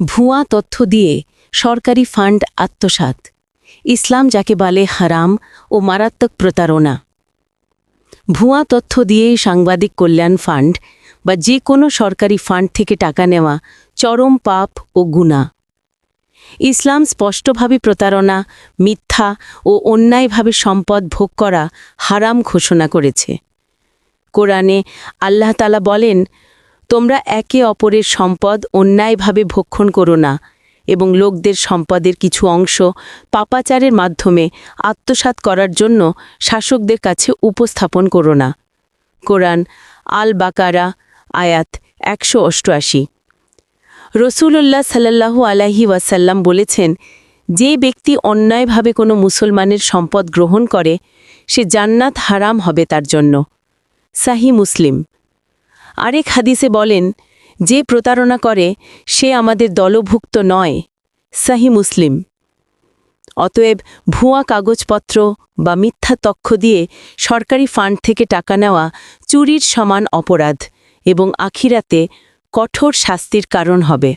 ভুয়া তথ্য দিয়ে সরকারি ফান্ড আত্মসাৎ। ইসলাম যাকে বলে হারাম ও মারাত্মক প্রতারণা। ভুয়া তথ্য দিয়ে সাংবাদিক কল্যাণ ফান্ড বা যে কোনো সরকারি ফান্ড থেকে টাকা নেওয়া চরম পাপ ও গুণা ইসলাম স্পষ্টভাবে প্রতারণা, মিথ্যা ও অন্যায়ভাবে সম্পদ ভোগ করা হারাম ঘোষণা করেছে। কোরআনে আল্লাহ তালা বলেন তোমরা একে অপরের সম্পদ অন্যায়ভাবে ভক্ষণ করো না, এবং লোকদের সম্পদের কিছু অংশ পাপাচারের মাধ্যমে আত্মসাৎ করার জন্য শাসকদের কাছে উপস্থাপন করো না। কোরআন আল বাকারা আয়াত একশো অষ্টআশি। রসুল্লাহ সাল্লাহু আলাহি ওয়াসাল্লাম বলেছেন, যে ব্যক্তি অন্যায়ভাবে কোনো মুসলমানের সম্পদ গ্রহণ করে, সে জান্নাত হারাম হবে তার জন্য। সাহি মুসলিম। আরেক হাদিসে বলেন, যে প্রতারণা করে, সে আমাদের দলভুক্ত নয়। সাহি মুসলিম। অতএব ভুয়া কাগজপত্র বা মিথ্যা তক্ষ দিয়ে সরকারি ফান্ড থেকে টাকা নেওয়া চুরির সমান অপরাধ এবং আখিরাতে কঠোর শাস্তির কারণ হবে।